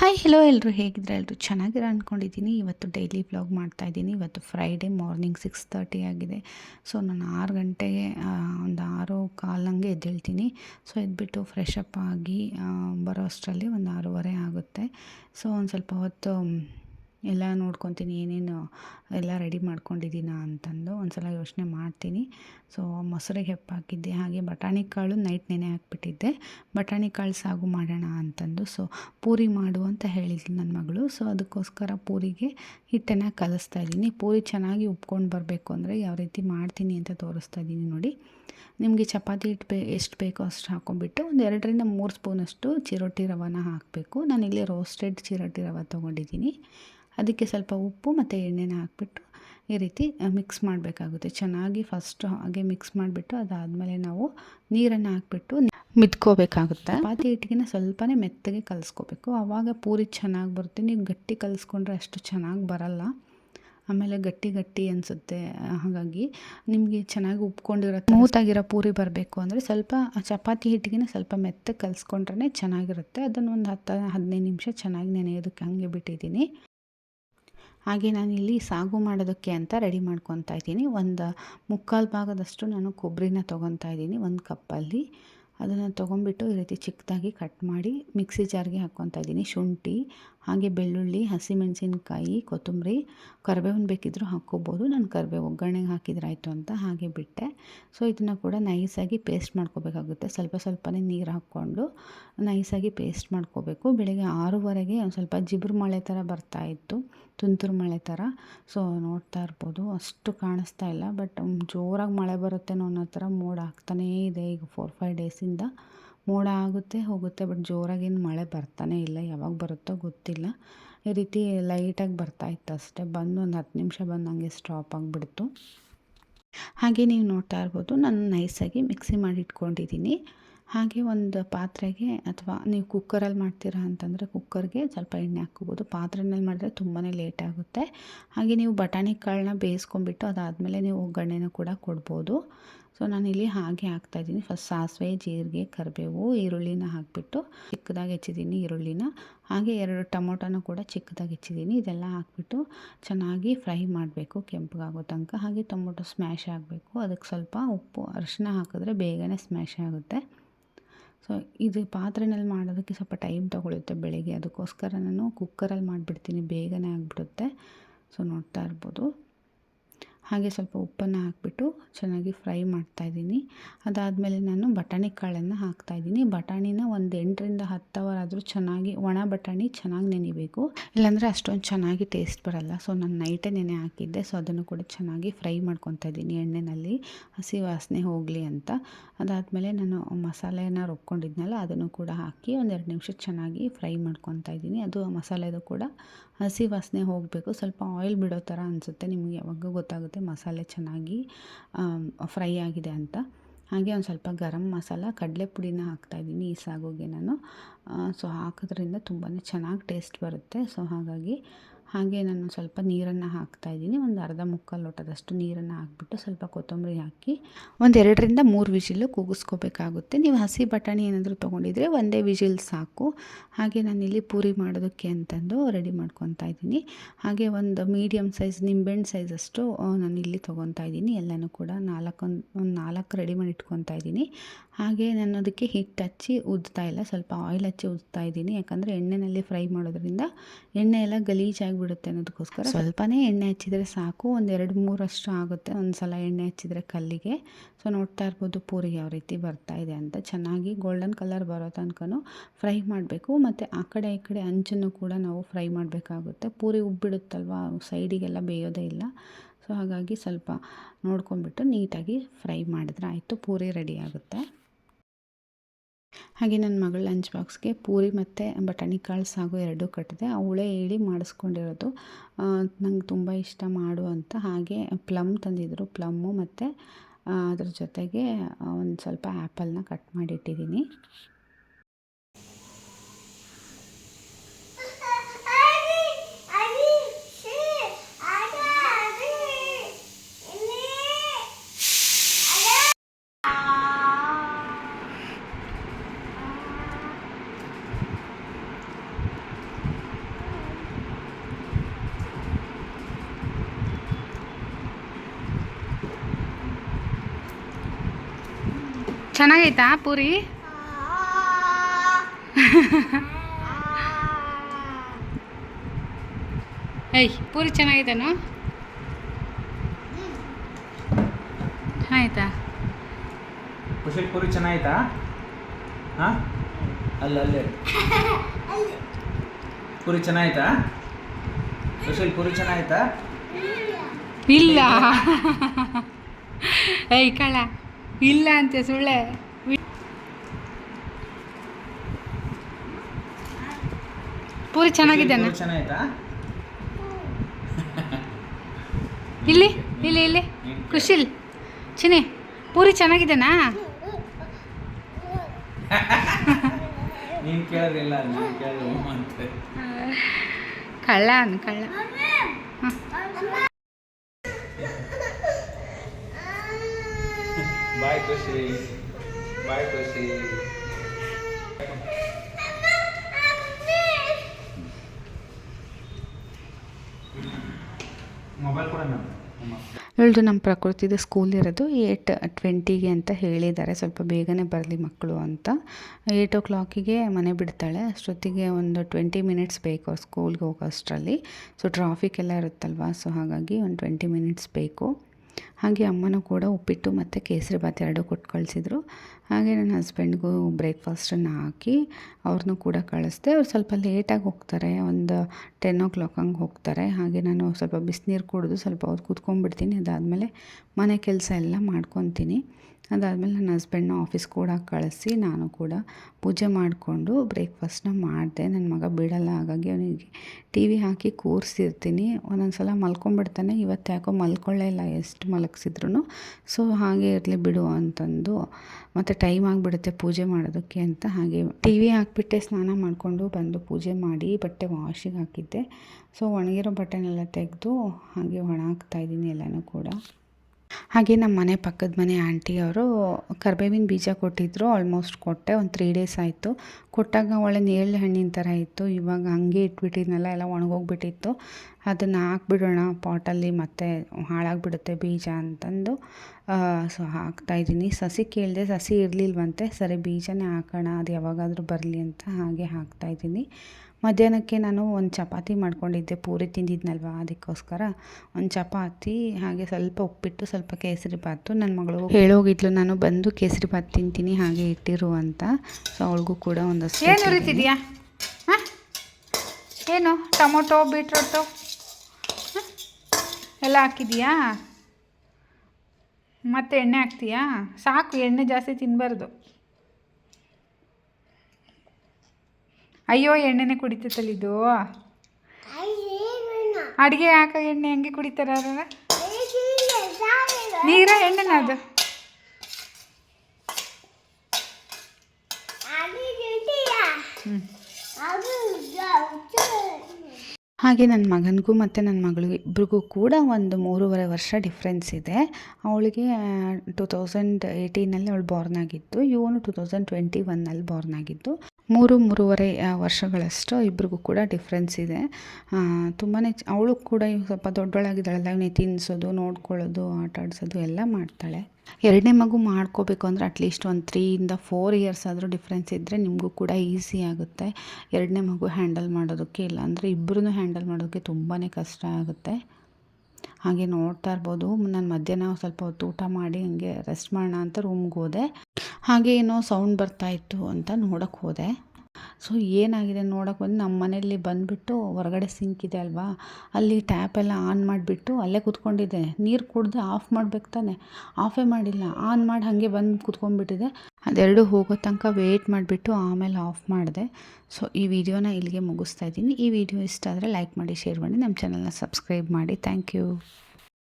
Hi hello ಎಲ್ಲರೂ ಹೇಗಿದ್ರೆ ಎಲ್ಲರೂ ಚೆನ್ನಾಗಿರೋ ಅಂದ್ಕೊಂಡಿದ್ದೀನಿ ಇವತ್ತು ಡೈಲಿ ಬ್ಲಾಗ್ ಮಾಡ್ತಾ ಇದ್ದೀನಿ. ಇವತ್ತು ಫ್ರೈಡೇ ಮಾರ್ನಿಂಗ್ ಸಿಕ್ಸ್ ತರ್ಟಿ ಆಗಿದೆ. ಸೊ ನಾನು ಆರು ಗಂಟೆಗೆ ಒಂದು ಆರು ಕಾಲಂಗೆ ಎದ್ದೇಳ್ತೀನಿ. ಸೊ ಎದ್ಬಿಟ್ಟು ಫ್ರೆಶ್ ಅಪ್ ಆಗಿ ಬರೋ ಅಷ್ಟರಲ್ಲಿ ಒಂದು ಆರೂವರೆ ಆಗುತ್ತೆ. ಸೊ ಒಂದು ಸ್ವಲ್ಪ ಹೊತ್ತು ಎಲ್ಲ ನೋಡ್ಕೊತೀನಿ, ಏನೇನು ಎಲ್ಲ ರೆಡಿ ಮಾಡ್ಕೊಂಡಿದ್ದೀನ ಅಂತಂದು ಒಂದು ಸಲ ಯೋಚನೆ ಮಾಡ್ತೀನಿ. ಸೊ ಮೊಸರಿಗೆ ಹೆಪ್ಪಾಕಿದ್ದೆ ಹಾಗೆ ಬಟಾಣಿ ಕಾಳು ನೈಟ್ ನೆನೆ ಹಾಕ್ಬಿಟ್ಟಿದ್ದೆ. ಬಟಾಣಿ ಕಾಳು ಸಾಗು ಮಾಡೋಣ ಅಂತಂದು ಸೊ ಪೂರಿ ಮಾಡು ಅಂತ ಹೇಳಿದ್ಲು ನನ್ನ ಮಗಳು. ಸೊ ಅದಕ್ಕೋಸ್ಕರ ಪೂರಿಗೆ ಹಿಟ್ಟನ್ನು ಕಲಿಸ್ತಾ ಇದ್ದೀನಿ. ಪೂರಿ ಚೆನ್ನಾಗಿ ಉಪ್ಕೊಂಡು ಬರಬೇಕು ಅಂದರೆ ಯಾವ ರೀತಿ ಮಾಡ್ತೀನಿ ಅಂತ ತೋರಿಸ್ತಾ ಇದ್ದೀನಿ ನೋಡಿ. ನಿಮಗೆ ಚಪಾತಿ ಹಿಟ್ಟು ಬೇ, ಎಷ್ಟು ಬೇಕೋ ಅಷ್ಟು ಹಾಕೊಂಡ್ಬಿಟ್ಟು ಒಂದು ಎರಡರಿಂದ ಮೂರು ಸ್ಪೂನಷ್ಟು ಚಿರೋಟಿ ರವಾನ ಹಾಕಬೇಕು. ನಾನಿಲ್ಲಿ ರೋಸ್ಟೆಡ್ ಚಿರೋಟಿ ರವೆ ತೊಗೊಂಡಿದ್ದೀನಿ. ಅದಕ್ಕೆ ಸ್ವಲ್ಪ ಉಪ್ಪು ಮತ್ತು ಎಣ್ಣೆನ ಹಾಕ್ಬಿಟ್ಟು ಈ ರೀತಿ ಮಿಕ್ಸ್ ಮಾಡಬೇಕಾಗುತ್ತೆ. ಚೆನ್ನಾಗಿ ಫಸ್ಟ್ ಹಾಗೆ ಮಿಕ್ಸ್ ಮಾಡಿಬಿಟ್ಟು ಅದಾದಮೇಲೆ ನಾವು ನೀರನ್ನು ಹಾಕ್ಬಿಟ್ಟು ಮಿದ್ಕೋಬೇಕಾಗುತ್ತೆ ಚಪಾತಿ ಹಿಟ್ಟಿಗೆನ ಸ್ವಲ್ಪನೇ ಮೆತ್ತಗೆ ಕಲಿಸ್ಕೋಬೇಕು. ಆವಾಗ ಪೂರಿ ಚೆನ್ನಾಗಿ ಬರುತ್ತೆ. ನೀವು ಗಟ್ಟಿ ಕಲಿಸ್ಕೊಂಡ್ರೆ ಅಷ್ಟು ಚೆನ್ನಾಗಿ ಬರಲ್ಲ. ಆಮೇಲೆ ಗಟ್ಟಿ ಗಟ್ಟಿ ಅನಿಸುತ್ತೆ. ಹಾಗಾಗಿ ನಿಮಗೆ ಚೆನ್ನಾಗಿ ಉಪ್ಕೊಂಡಿರೋ ಸ್ಮೂತಾಗಿರೋ ಪೂರಿ ಬರಬೇಕು ಅಂದರೆ ಸ್ವಲ್ಪ ಚಪಾತಿ ಹಿಟ್ಟಿಗೆ ಸ್ವಲ್ಪ ಮೆತ್ತಗೆ ಕಲಿಸ್ಕೊಂಡ್ರೆ ಚೆನ್ನಾಗಿರುತ್ತೆ. ಅದನ್ನು ಒಂದು ಹತ್ತು, ಹದಿನೈದು ನಿಮಿಷ ಚೆನ್ನಾಗಿ ನೆನೆಯೋದಕ್ಕೆ ಹಂಗೆ ಬಿಟ್ಟಿದ್ದೀನಿ. ಹಾಗೆ ನಾನಿಲ್ಲಿ ಸಾಗು ಮಾಡೋದಕ್ಕೆ ಅಂತ ರೆಡಿ ಮಾಡ್ಕೊತಾ ಇದ್ದೀನಿ. ಒಂದು ಮುಕ್ಕಾಲು ಭಾಗದಷ್ಟು ನಾನು ಕೊಬ್ಬರಿನ ತೊಗೊತಾ ಇದ್ದೀನಿ ಒಂದು ಕಪ್ಪಲ್ಲಿ. ಅದನ್ನು ತೊಗೊಂಬಿಟ್ಟು ಈ ರೀತಿ ಚಿಕ್ಕದಾಗಿ ಕಟ್ ಮಾಡಿ ಮಿಕ್ಸಿ ಜಾರ್ಗೆ ಹಾಕ್ಕೊತಾ ಇದ್ದೀನಿ ಶುಂಠಿ ಹಾಗೆ ಬೆಳ್ಳುಳ್ಳಿ, ಹಸಿಮೆಣಸಿನ್ಕಾಯಿ, ಕೊತ್ತಂಬರಿ ಕರಿಬೇವನ್ನ ಬೇಕಿದ್ದರೂ ಹಾಕ್ಕೋಬೋದು. ನಾನು ಕರಿಬೇವು ಒಗ್ಗರಣೆಗೆ ಹಾಕಿದ್ರಾಯ್ತು ಅಂತ ಹಾಗೆ ಬಿಟ್ಟೆ. ಸೊ ಇದನ್ನು ಕೂಡ ನೈಸಾಗಿ ಪೇಸ್ಟ್ ಮಾಡ್ಕೋಬೇಕಾಗುತ್ತೆ. ಸ್ವಲ್ಪ ಸ್ವಲ್ಪನೇ ನೀರು ಹಾಕ್ಕೊಂಡು ನೈಸಾಗಿ ಪೇಸ್ಟ್ ಮಾಡ್ಕೋಬೇಕು. ಬೆಳಗ್ಗೆ ಆರೂವರೆಗೆ ಒಂದು ಸ್ವಲ್ಪ ಜಿಬ್ರು ಮಳೆ ಥರ ಬರ್ತಾಯಿತ್ತು ತುಂತುರು ಮಳೆ ಥರ. ಸೊ ನೋಡ್ತಾ ಇರ್ಬೋದು. ಅಷ್ಟು ಕಾಣಿಸ್ತಾ ಇಲ್ಲ ಬಟ್ ಜೋರಾಗಿ ಮಳೆ ಬರುತ್ತೆ ಅನ್ನೋ ಥರ ಮೋಡ ಆಗ್ತಾನೇ ಇದೆ ಈಗ ಫೋರ್ ಫೈವ್ ಡೇಸಿಂದ ಮೋಡ ಆಗುತ್ತೆ, ಹೋಗುತ್ತೆ ಬಟ್ ಜೋರಾಗೇನು ಮಳೆ ಬರ್ತಾನೆ ಇಲ್ಲ. ಯಾವಾಗ ಬರುತ್ತೋ ಗೊತ್ತಿಲ್ಲ. ಈ ರೀತಿ ಲೈಟಾಗಿ ಬರ್ತಾ ಇತ್ತು ಅಷ್ಟೇ. ಬಂದು ಒಂದು ಹತ್ತು ನಿಮಿಷ ಬಂದು ಹಂಗೆ ಸ್ಟಾಪ್ ಆಗಿಬಿಡ್ತು. ಹಾಗೆ ನೀವು ನೋಡ್ತಾ ಇರ್ಬೋದು, ನಾನು ನೈಸಾಗಿ ಮಿಕ್ಸಿ ಮಾಡಿ ಇಟ್ಕೊಂಡಿದ್ದೀನಿ ಹಾಗೆ ಒಂದು ಪಾತ್ರೆಗೆ ಅಥವಾ ನೀವು ಕುಕ್ಕರಲ್ಲಿ ಮಾಡ್ತೀರಾ ಅಂತಂದರೆ ಕುಕ್ಕರ್ಗೆ ಸ್ವಲ್ಪ ಎಣ್ಣೆ ಹಾಕ್ಕೋಬೋದು. ಪಾತ್ರೆನಲ್ಲಿ ಮಾಡಿದ್ರೆ ತುಂಬಾ ಲೇಟ್ ಆಗುತ್ತೆ. ಹಾಗೆ ನೀವು ಬಟಾಣಿ ಕಾಳನ್ನ ಬೇಯಿಸ್ಕೊಂಬಿಟ್ಟು ಅದಾದಮೇಲೆ ನೀವು ಒಗ್ಗರಣೆನೂ ಕೂಡ ಕೊಡ್ಬೋದು. ಸೊ, ನಾನಿಲ್ಲಿ ಹಾಗೆ ಹಾಕ್ತಾ ಇದ್ದೀನಿ. ಫಸ್ಟ್ ಸಾಸಿವೆ, ಜೀರಿಗೆ, ಕರಿಬೇವು, ಈರುಳ್ಳಿನ ಹಾಕಿಬಿಟ್ಟು ಚಿಕ್ಕದಾಗಿ ಹೆಚ್ಚಿದ್ದೀನಿ ಈರುಳ್ಳಿನ. ಹಾಗೆ ಎರಡು ಟೊಮೊಟೊನ ಕೂಡ ಚಿಕ್ಕದಾಗಿ ಹೆಚ್ಚಿದ್ದೀನಿ. ಇದೆಲ್ಲ ಹಾಕ್ಬಿಟ್ಟು ಚೆನ್ನಾಗಿ ಫ್ರೈ ಮಾಡಬೇಕು ಕೆಂಪಗಾಗೋ ತನಕ. ಹಾಗೆ ಟೊಮೊಟೊ ಸ್ಮ್ಯಾಶ್ ಆಗಬೇಕು. ಅದಕ್ಕೆ ಸ್ವಲ್ಪ ಉಪ್ಪು ಅರಿಶಿನ ಹಾಕಿದ್ರೆ ಬೇಗನೆ ಸ್ಮ್ಯಾಶ್ ಆಗುತ್ತೆ. ಸೊ, ಇದು ಪಾತ್ರೆನಲ್ಲಿ ಮಾಡೋದಕ್ಕೆ ಸ್ವಲ್ಪ ಟೈಮ್ ತೊಗೊಳುತ್ತೆ ಬೆಳಗ್ಗೆ. ಅದಕ್ಕೋಸ್ಕರ ನಾನು ಕುಕ್ಕರಲ್ಲಿ ಮಾಡಿಬಿಡ್ತೀನಿ. ಬೇಗನೆ ಆಗಿಬಿಡುತ್ತೆ. ಸೊ, ನೋಡ್ತಾ ಇರ್ಬೋದು. ಹಾಗೆ ಸ್ವಲ್ಪ ಉಪ್ಪನ್ನು ಹಾಕಿಬಿಟ್ಟು ಚೆನ್ನಾಗಿ ಫ್ರೈ ಮಾಡ್ತಾಯಿದ್ದೀನಿ ಅದಾದಮೇಲೆ ನಾನು ಬಟಾಣಿ ಕಾಳನ್ನು ಹಾಕ್ತಾಯಿದ್ದೀನಿ ಬಟಾಣಿನ ಒಂದು ಎಂಟರಿಂದ ಹತ್ತು ಅವರ್ ಆದರೂ ಚೆನ್ನಾಗಿ ಒಣ ಬಟಾಣಿ ಚೆನ್ನಾಗಿ ನೆನಿಬೇಕು. ಇಲ್ಲಾಂದರೆ ಅಷ್ಟೊಂದು ಚೆನ್ನಾಗಿ ಟೇಸ್ಟ್ ಬರಲ್ಲ. ಸೊ, ನಾನು ನೈಟೇ ನೆನೆ ಹಾಕಿದ್ದೆ. ಸೊ, ಅದನ್ನು ಕೂಡ ಚೆನ್ನಾಗಿ ಫ್ರೈ ಮಾಡ್ಕೊತಾ ಇದ್ದೀನಿ ಎಣ್ಣೆಯಲ್ಲಿ ಹಸಿ ವಾಸನೆ ಹೋಗಲಿ ಅಂತ. ಅದಾದಮೇಲೆ ನಾನು ಮಸಾಲೆನ ರುಬ್ಕೊಂಡಿದ್ನಲ್ಲ, ಅದನ್ನು ಕೂಡ ಹಾಕಿ ಒಂದೆರಡು ನಿಮಿಷ ಚೆನ್ನಾಗಿ ಫ್ರೈ ಮಾಡ್ಕೊತಾ ಇದ್ದೀನಿ. ಅದು ಮಸಾಲೆದು ಕೂಡ ಹಸಿ ವಾಸನೆ ಹೋಗಬೇಕು. ಸ್ವಲ್ಪ ಆಯಿಲ್ ಬಿಡೋ ಥರ ಅನಿಸುತ್ತೆ. ನಿಮಗೆ ಯಾವಾಗ ಗೊತ್ತಾಗುತ್ತೆ ಮಸಾಲೆ ಚೆನ್ನಾಗಿ ಫ್ರೈ ಆಗಿದೆ ಅಂತ. ಹಾಗೆ ಒಂದು ಸ್ವಲ್ಪ ಗರಂ ಮಸಾಲ ಕಡಲೆ ಪುಡಿನ ಹಾಕ್ತಾಯಿದ್ದೀನಿ ಈ ಸಾಗೋಗೆ ನಾನು. ಸೊ ಹಾಕೋದ್ರಿಂದ ತುಂಬಾ ಚೆನ್ನಾಗಿ ಟೇಸ್ಟ್ ಬರುತ್ತೆ. ಸೊ ಹಾಗಾಗಿ ಹಾಗೆ ನಾನು ಸ್ವಲ್ಪ ನೀರನ್ನು ಹಾಕ್ತಾಯಿದ್ದೀನಿ ಒಂದು ಅರ್ಧ ಮುಕ್ಕಾಲು ಲೋಟದಷ್ಟು ನೀರನ್ನು ಹಾಕ್ಬಿಟ್ಟು ಸ್ವಲ್ಪ ಕೊತ್ತಂಬರಿ ಹಾಕಿ ಒಂದು ಎರಡರಿಂದ ಮೂರು ವಿಜಿಲು ಕೂಗಿಸ್ಕೋಬೇಕಾಗುತ್ತೆ. ನೀವು ಹಸಿ ಬಟಾಣಿ ಏನಾದರೂ ತೊಗೊಂಡಿದ್ರೆ ಒಂದೇ ವಿಜಿಲ್ ಸಾಕು. ಹಾಗೆ ನಾನು ಇಲ್ಲಿ ಪೂರಿ ಮಾಡೋದಕ್ಕೆ ಅಂತಂದು ರೆಡಿ ಮಾಡ್ಕೊತಾ ಇದ್ದೀನಿ. ಹಾಗೆ ಒಂದು ಮೀಡಿಯಮ್ ಸೈಜ್ ನಿಂಬೆಹಣ್ಣು ಸೈಜಷ್ಟು ನಾನು ಇಲ್ಲಿ ತೊಗೊತಾ ಇದ್ದೀನಿ. ಎಲ್ಲನೂ ಕೂಡ ನಾಲ್ಕೊಂದು, ಒಂದು ನಾಲ್ಕು ರೆಡಿ ಮಾಡಿ ಇಟ್ಕೊತಾ ಇದ್ದೀನಿ. ಹಾಗೆ ನಾನು ಅದಕ್ಕೆ ಹಿಟ್ಟು ಹಚ್ಚಿ ಉದ್ತಾ ಇಲ್ಲ. ಸ್ವಲ್ಪ ಆಯಿಲ್ ಹಚ್ಚಿ ಉದ್ತಾ ಇದ್ದೀನಿ. ಯಾಕಂದರೆ ಎಣ್ಣೆಯಲ್ಲಿ ಫ್ರೈ ಮಾಡೋದ್ರಿಂದ ಎಣ್ಣೆ ಎಲ್ಲ ಗಲೀಜಾಗಿಬಿಡುತ್ತೆ ಅನ್ನೋದಕ್ಕೋಸ್ಕರ ಸ್ವಲ್ಪನೇ ಎಣ್ಣೆ ಹಚ್ಚಿದರೆ ಸಾಕು, ಒಂದು ಎರಡು ಮೂರಷ್ಟು ಆಗುತ್ತೆ ಒಂದು ಸಲ ಎಣ್ಣೆ ಹಚ್ಚಿದರೆ ಕಲ್ಲಿಗೆ. ಸೊ ನೋಡ್ತಾ ಇರ್ಬೋದು ಪೂರಿ ಯಾವ ರೀತಿ ಬರ್ತಾ ಇದೆ ಅಂತ. ಚೆನ್ನಾಗಿ ಗೋಲ್ಡನ್ ಕಲರ್ ಬರೋ ತನಕನೂ ಫ್ರೈ ಮಾಡಬೇಕು. ಮತ್ತು ಆ ಕಡೆ ಈ ಕಡೆ ಅಂಚನ್ನು ಕೂಡ ನಾವು ಫ್ರೈ ಮಾಡಬೇಕಾಗುತ್ತೆ. ಪೂರಿ ಉಬ್ಬಿಡುತ್ತಲ್ವ, ಸೈಡಿಗೆಲ್ಲ ಬೇಯೋದೇ ಇಲ್ಲ. ಸೊ ಹಾಗಾಗಿ ಸ್ವಲ್ಪ ನೋಡ್ಕೊಂಬಿಟ್ಟು ನೀಟಾಗಿ ಫ್ರೈ ಮಾಡಿದ್ರೆ ಆಯಿತು, ಪೂರಿ ರೆಡಿ ಆಗುತ್ತೆ. ಹಾಗೆ ನನ್ನ ಮಗಳ ಲಂಚ್ ಬಾಕ್ಸ್ಗೆ ಪೂರಿ ಮತ್ತು ಬಟಾಣಿ ಕಾಳು ಸಾಗು ಎರಡೂ ಕಟ್ಟಿದೆ. ಅವಳೇ ಹೇಳಿ ಮಾಡಿಸ್ಕೊಂಡಿರೋದು. ನಂಗೆ ತುಂಬ ಇಷ್ಟ ಮಾಡು ಅಂತ. ಹಾಗೆ ಪ್ಲಮ್ ತಂದಿದ್ದರು ಪ್ಲಮ್ಮು ಮತ್ತು ಅದ್ರ ಜೊತೆಗೆ ಒಂದು ಸ್ವಲ್ಪ ಆ್ಯಪಲ್ನ ಕಟ್ ಮಾಡಿಟ್ಟಿದ್ದೀನಿ. ಚೆನ್ನಾಗೈತಾ ಪೂರಿ? ಏಯ್ ಪೂರಿ ಚೆನ್ನಾಗಿದೆನೋ ಆಯ್ತಾ? ಕುಶಲ್ ಪೂರಿ ಚೆನ್ನಾಗಿತ್ತಾ ಹಾಂ? ಅಲ್ಲ ಅಲ್ಲೇ. ಪೂರಿ ಚೆನ್ನಾಗಿತ್ತಾ ಕುಶಲ್ ಪೂರಿ ಚೆನ್ನಾಗಿತ್ತಾ ಇಲ್ಲ. ಏಯ್ ಕಳ್ಳ ಇಲ್ಲ ಅಂತೆ ಸುಳ್ಳೆ. ಪೂರಿ ಚೆನ್ನಾಗಿದ್ದಾನ ಇಲ್ಲಿ ಇಲ್ಲಿ ಇಲ್ಲಿ. ಖುಷಿಲ್ ಚಿನಿ ಪೂರಿ ಚೆನ್ನಾಗಿದ್ದಾನಾ ನೀನು ಕೇಳೋದಿಲ್ಲ ನಾನು ಕೇಳಿದ್ರೆ ಹ್ಞೂ ಕಳ್ಳ ಅನ್ ಕಳ್ಳ. ಖುಷಿ ಬಾಯ್ ಖುಷಿ ಮೊಬೈಲ್ ಕೊಡ ನಾನು ಇವಳ್ದು ನಮ್ಮ ಪ್ರಕೃತಿದು ಸ್ಕೂಲ್ ಇರೋದು ಏಟ್ ಟ್ವೆಂಟಿಗೆ ಅಂತ ಹೇಳಿದ್ದಾರೆ. ಸ್ವಲ್ಪ ಬೇಗನೆ ಬರಲಿ ಮಕ್ಕಳು ಅಂತ. ಏಯ್ಟ್ ಓ ಕ್ಲಾಕಿಗೆ ಮನೆ ಬಿಡ್ತಾಳೆ. ಅಷ್ಟೊತ್ತಿಗೆ ಒಂದು ಟ್ವೆಂಟಿ ಮಿನಿಟ್ಸ್ ಬೇಕು ಸ್ಕೂಲ್ಗೆ ಹೋಗೋ ಅಷ್ಟರಲ್ಲಿ ಸೊ ಟ್ರಾಫಿಕ್ ಎಲ್ಲ ಇರುತ್ತಲ್ವ? ಸೊ ಹಾಗಾಗಿ ಒಂದು ಟ್ವೆಂಟಿ ಮಿನಿಟ್ಸ್ ಬೇಕು. ಹಾಗೆ ಅಮ್ಮನೂ ಕೂಡ ಉಪ್ಪಿಟ್ಟು ಮತ್ತು ಕೇಸರಿ ಭಾತ್ ಎರಡೂ ಕೊಟ್ಟು ಕಳಿಸಿದ್ರು ಹಾಗೆ ನನ್ನ ಹಸ್ಬೆಂಡ್ಗೂ ಬ್ರೇಕ್ಫಾಸ್ಟನ್ನು ಹಾಕಿ ಅವ್ರನ್ನೂ ಕೂಡ ಕಳಿಸ್ದೆ. ಅವ್ರು ಸ್ವಲ್ಪ ಲೇಟಾಗಿ ಹೋಗ್ತಾರೆ, ಒಂದು ಟೆನ್ ಓ ಕ್ಲಾಕ್ ಹಂಗೆ ಹೋಗ್ತಾರೆ. ಹಾಗೆ ನಾನು ಸ್ವಲ್ಪ ಬಿಸಿನೀರು ಕುಡಿದು ಸ್ವಲ್ಪ ಅವ್ರು ಕೂತ್ಕೊಂಡ್ಬಿಡ್ತೀನಿ. ಅದಾದಮೇಲೆ ಮನೆ ಕೆಲಸ ಎಲ್ಲ ಮಾಡ್ಕೊತೀನಿ. ಅದಾದಮೇಲೆ ನನ್ನ ಹಸ್ಬೆಂಡ್ನ ಆಫೀಸ್ ಕೂಡ ಕಳಿಸಿ ನಾನು ಕೂಡ ಪೂಜೆ ಮಾಡಿಕೊಂಡು ಬ್ರೇಕ್ಫಾಸ್ಟ್ನ ಮಾಡಿದೆ. ನನ್ನ ಮಗ ಬಿಡಲ್ಲ, ಹಾಗಾಗಿ ಅವನಿಗೆ ಟಿ ವಿ ಹಾಕಿ ಕೂರಿಸಿರ್ತೀನಿ. ಒಂದೊಂದು ಸಲ ಮಲ್ಕೊಂಡ್ಬಿಡ್ತಾನೆ. ಇವತ್ತು ಯಾಕೋ ಮಲ್ಕೊಳ್ಳೇ ಇಲ್ಲ, ಎಷ್ಟು ಮಲಗಿಸಿದ್ರು ಸೊ ಹಾಗೆ ಇರಲಿ ಬಿಡು ಅಂತಂದು. ಮತ್ತು ಟೈಮ್ ಆಗಿಬಿಡುತ್ತೆ ಪೂಜೆ ಮಾಡೋದಕ್ಕೆ ಅಂತ ಹಾಗೆ ಟಿ ವಿ ಹಾಕಿಬಿಟ್ಟೆ ಸ್ನಾನ ಮಾಡಿಕೊಂಡು ಬಂದು ಪೂಜೆ ಮಾಡಿ ಬಟ್ಟೆ ವಾಶಿಗೆ ಹಾಕಿದ್ದೆ. ಸೊ ಒಣಗಿರೋ ಬಟ್ಟೆನೆಲ್ಲ ತೆಗೆದು ಹಾಗೆ ಒಣ ಹಾಕ್ತಾಯಿದ್ದೀನಿ ಎಲ್ಲನೂ ಕೂಡ. ಹಾಗೆ ನಮ್ಮ ಮನೆ ಪಕ್ಕದ ಮನೆ ಆಂಟಿ ಅವರು ಕರ್ಬೇವಿನ ಬೀಜ ಕೊಟ್ಟಿದ್ದರು ಆಲ್ಮೋಸ್ಟ್ ಕೊಟ್ಟೆ, ಒಂದು ತ್ರೀ ಡೇಸ್ ಆಯಿತು. ಕೊಟ್ಟಾಗ ಒಳ್ಳೆ ನೇರಳೆ ಹಣ್ಣಿನ ಥರ ಇತ್ತು. ಇವಾಗ ಹಂಗೆ ಇಟ್ಬಿಟ್ಟಿದ್ನಲ್ಲ, ಎಲ್ಲ ಒಣಗೋಗ್ಬಿಟ್ಟಿತ್ತು. ಅದನ್ನು ಹಾಕ್ಬಿಡೋಣ, ಪಾಟಲ್ಲಿ ಮತ್ತೆ ಹಾಳಾಗಿಬಿಡುತ್ತೆ ಬೀಜ ಅಂತಂದು ಸೊ ಹಾಕ್ತಾಯಿದ್ದೀನಿ ಸಸಿ ಕೇಳಿದೆ ಸಸಿ ಇರಲಿಲ್ವಂತೆ, ಸರಿ ಬೀಜನೇ ಹಾಕೋಣ, ಅದು ಯಾವಾಗಾದರೂ ಬರಲಿ ಅಂತ ಹಾಗೆ ಹಾಕ್ತಾಯಿದ್ದೀನಿ ಮಧ್ಯಾಹ್ನಕ್ಕೆ ನಾನು ಒಂದು ಚಪಾತಿ ಮಾಡ್ಕೊಂಡಿದ್ದೆ, ಪೂರಿ ತಿಂದಿದ್ನಲ್ವ? ಅದಕ್ಕೋಸ್ಕರ ಒಂದು ಚಪಾತಿ, ಹಾಗೆ ಸ್ವಲ್ಪ ಉಪ್ಪಿಟ್ಟು, ಸ್ವಲ್ಪ ಕೇಸರಿ ಭಾತು ನನ್ನ ಮಗಳು ಹೇಳೋಗಿದ್ಲು, ನಾನು ಬಂದು ಕೇಸರಿ ಭಾತ್ ತಿಂತೀನಿ, ಹಾಗೆ ಇಟ್ಟಿರು ಅಂತ. ಸೊ ಅವಳಿಗೂ ಕೂಡ ಒಂದಷ್ಟು ಏನು ಉರಿತಿದ್ಯಾ? ಹಾಂ? ಏನು? Tomato, beetroot? ಎಲ್ಲ ಹಾಕಿದೀಯಾ ಮತ್ತೆ ಎಣ್ಣೆ ಹಾಕ್ತೀಯಾ? ಸಾಕು, ಎಣ್ಣೆ ಜಾಸ್ತಿ ತಿನ್ನಬಾರ್ದು ಅಯ್ಯೋ ಎಣ್ಣೆನೇ ಕುಡಿತೈತಲ್ಲ ಇದು? ಅಡುಗೆ ಹಾಕ ಎಣ್ಣೆ ಹೆಂಗೆ ಕುಡಿತಾರ ನೀರ ಎಣ್ಣೆನ ಅದು? ಹ್ಞೂ ಹಾಗೆ ನನ್ನ ಮಗನಿಗೂ ಮತ್ತು ನನ್ನ ಮಗಳಿಗೂ ಇಬ್ರಿಗೂ ಕೂಡ ಒಂದು ಮೂರುವರೆ ವರ್ಷ ಡಿಫ್ರೆನ್ಸ್ ಇದೆ. ಅವಳಿಗೆ ಟು ತೌಸಂಡ್ ಏಯ್ಟೀನಲ್ಲಿ ಅವಳು ಬಾರ್ನ್ ಆಗಿದ್ದು, ಇವನು ಟು ತೌಸಂಡ್ ಟ್ವೆಂಟಿ ಒನ್ನಲ್ಲಿ ಬಾರ್ನ್ ಆಗಿದ್ದು, ಮೂರು ಮೂರುವರೆ ವರ್ಷಗಳಷ್ಟು ಇಬ್ರಿಗೂ ಕೂಡ ಡಿಫ್ರೆನ್ಸ್ ಇದೆ. ತುಂಬಾ ಅವಳು ಕೂಡ ಸ್ವಲ್ಪ ದೊಡ್ಡವಳಾಗಿದ್ದಾಳಲ್ಲ, ಇವನೇ ತಿನ್ನಿಸೋದು ನೋಡ್ಕೊಳ್ಳೋದು, ಆಟ ಆಡಿಸೋದು ಎಲ್ಲ ಮಾಡ್ತಾಳೆ. ಎರಡನೇ ಮಗು ಮಾಡ್ಕೋಬೇಕು ಅಂದರೆ ಅಟ್ಲೀಸ್ಟ್ ಒಂದು ತ್ರೀಯಿಂದ ಫೋರ್ ಇಯರ್ಸ್ ಆದರೂ ಡಿಫ್ರೆನ್ಸ್ ಇದ್ದರೆ ನಿಮಗೂ ಕೂಡ ಈಸಿ ಆಗುತ್ತೆ. ಎರಡನೇ ಮಗು ಹ್ಯಾಂಡಲ್ ಮಾಡೋದಕ್ಕೆ ಇಲ್ಲ ಅಂದರೆ ಇಬ್ಬರೂ ಹ್ಯಾಂಡಲ್ ಮಾಡೋದಕ್ಕೆ ತುಂಬಾ ಕಷ್ಟ ಆಗುತ್ತೆ. ಹಾಗೆ ನೋಡ್ತಾ ಇರ್ಬೋದು. ನಾನು ಮಧ್ಯಾಹ್ನ ಸ್ವಲ್ಪ ಹೊತ್ತು ಊಟ ಮಾಡಿ ಹಂಗೆ ರೆಸ್ಟ್ ಮಾಡೋಣ ಅಂತ ರೂಮ್ಗೆ ಹೋದೆ. ಹಾಗೆ ಏನೋ ಸೌಂಡ್ ಬರ್ತಾ ಇತ್ತು ಅಂತ ನೋಡೋಕ್ಕೆ ಹೋದೆ. ಸೊ ಏನಾಗಿದೆ ನೋಡೋಕೆ ಬಂದು ನಮ್ಮ ಮನೆಯಲ್ಲಿ ಬಂದುಬಿಟ್ಟು ಹೊರಗಡೆ ಸಿಂಕ್ ಇದೆ ಅಲ್ವಾ? ಅಲ್ಲಿ ಟ್ಯಾಪ್ ಎಲ್ಲ ಆನ್ ಮಾಡಿಬಿಟ್ಟು ಅಲ್ಲೇ ಕೂತ್ಕೊಂಡಿದ್ದೆ. ನೀರು ಕುಡ್ದು ಆಫ್ ಮಾಡ್ಬೇಕು ತಾನೆ. ಆಫೇ ಮಾಡಿಲ್ಲ. ಆನ್ ಮಾಡಿ ಹಾಗೆ ಬಂದು ಕೂತ್ಕೊಂಡ್ಬಿಟ್ಟಿದೆ. ಅದೆರಡು ಹೋಗೋ ತನಕ ವೇಟ್ ಮಾಡಿಬಿಟ್ಟು ಆಮೇಲೆ ಆಫ್ ಮಾಡಿದೆ. ಸೊ ಈ ವಿಡಿಯೋನ ಇಲ್ಲಿಗೆ ಮುಗಿಸ್ತಾ ಇದ್ದೀನಿ. ಈ ವಿಡಿಯೋ ಇಷ್ಟ ಆದರೆ ಲೈಕ್ ಮಾಡಿ ಶೇರ್ ಮಾಡಿ. ನಮ್ಮ ಚಾನಲ್ನ ಸಬ್ಸ್ಕ್ರೈಬ್ ಮಾಡಿ. Thank you